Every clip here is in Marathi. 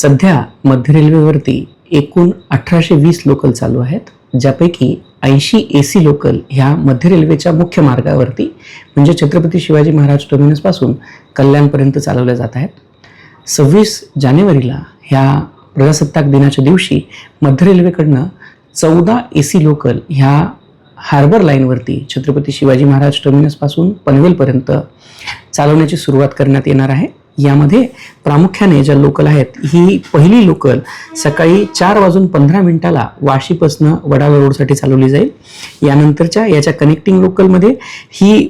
सध्या मध्य रेल्वेवरती एकूण अठराशे वीस लोकल चालू आहेत ज्यापैकी ऐंशी ए सी लोकल ह्या मध्य रेल्वेच्या मुख्य मार्गावरती म्हणजे छत्रपती शिवाजी महाराज टर्मिनसपासून कल्याणपर्यंत चालवल्या जात आहेत. सव्वीस जानेवारीला ह्या प्रजासत्ताक दिनाच्या दिवशी मध्य रेल्वेकडनं चौदा ए सी लोकल ह्या हार्बर लाईनवरती छत्रपती शिवाजी महाराज टर्मिनसपासून पनवेलपर्यंत चालवण्याची सुरुवात करण्यात येणार आहे. यामध्ये प्रामुख्याने ज्या लोकल आहेत ही पहिली लोकल सकाळी चार वाजून पंधरा मिनिटाला वाशीपासनं वडाळा रोडसाठी चालवली जाईल. यानंतरच्या याच्या कनेक्टिंग लोकलमध्ये ही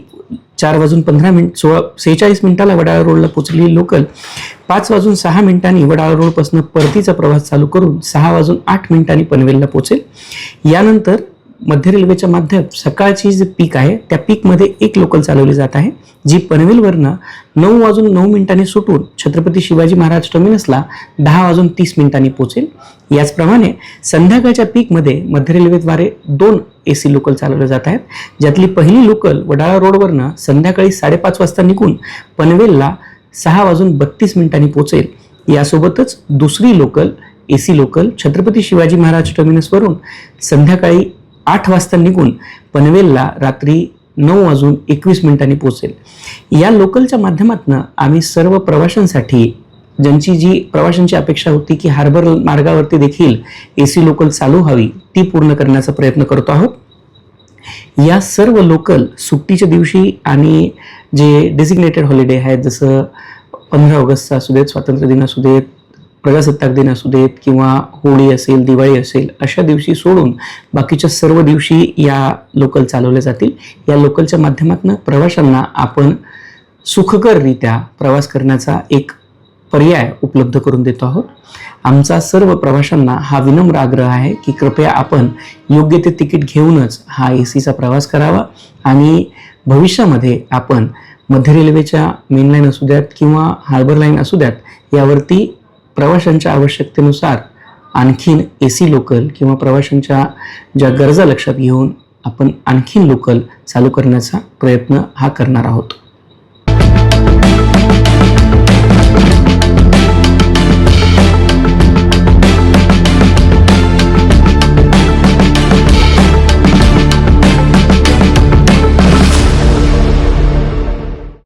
चार वाजून पंधरा मिनिट सोळा सेहेचाळीस मिनिटाला वडाळा रोडला पोचलेली लोकल पाच वाजून सहा मिनिटांनी वडाळा रोडपासून परतीचा प्रवास चालू करून सहा वाजून आठ मिनिटांनी पनवेलला पोचेल यानंतर मध्य रेल्वेच्या माध्यम सकाळची जी पीक आहे त्या पीकमध्ये एक लोकल चालवली जात आहे जी पनवेलवरनं नऊ वाजून नऊ मिनिटांनी सुटून छत्रपती शिवाजी महाराज टर्मिनसला दहा वाजून तीस मिनिटांनी पोचेल याचप्रमाणे संध्याकाळच्या पीकमध्ये मध्य रेल्वेद्वारे दोन ए सी लोकल चालवल्या जात आहेत ज्यातली पहिली लोकल वडाळा रोडवरनं संध्याकाळी साडेपाच वाजता निघून पनवेलला सहा वाजून बत्तीस मिनिटांनी पोचेल यासोबतच दुसरी local A C local Chhatrapati Shivaji Maharaj टर्मिनसवरून संध्याकाळी आठ वाजता निघून पनवेलला रात्री नऊ वाजून एकवीस मिनिटांनी पोहोचेल. या लोकलच्या माध्यमातून आम्ही सर्व प्रवाशांसाठी ज्यांची जी प्रवाशांची अपेक्षा होती की हार्बर मार्गावरती देखील ए सी लोकल चालू व्हावी ती पूर्ण करण्याचा प्रयत्न करतो आहोत. या सर्व लोकल सुट्टीच्या दिवशी आणि जे डेसिग्नेटेड हॉलिडे आहेत जसं पंधरा ऑगस्टचा असू देत स्वातंत्र्य दिन असू देत प्रजासत्ताक दिन असू देत किंवा होळी असेल दिवाळी असेल अशा दिवशी सोडून बाकीच्या सर्व दिवशी या लोकल चालवल्या जातील. या लोकलच्या माध्यमातून प्रवाशांना आपण सुखकररित्या प्रवास करण्याचा एक पर्याय उपलब्ध करून देतो आहोत. आमचा सर्व प्रवाशांना हा विनम्र आग्रह आहे की कृपया आपण योग्य ते तिकीट घेऊनच हा ए सीचा प्रवास करावा आणि भविष्यामध्ये आपण मध्य रेल्वेच्या मेन लाईन असू द्यात किंवा हार्बर लाईन असू द्यात यावरती प्रवाशांच्या आवश्यकतेनुसार आणखीन ए सी लोकल किंवा प्रवाशांच्या ज्या गरजा लक्षात घेऊन आपण आणखीन लोकल चालू करण्याचा प्रयत्न हा करणार आहोत.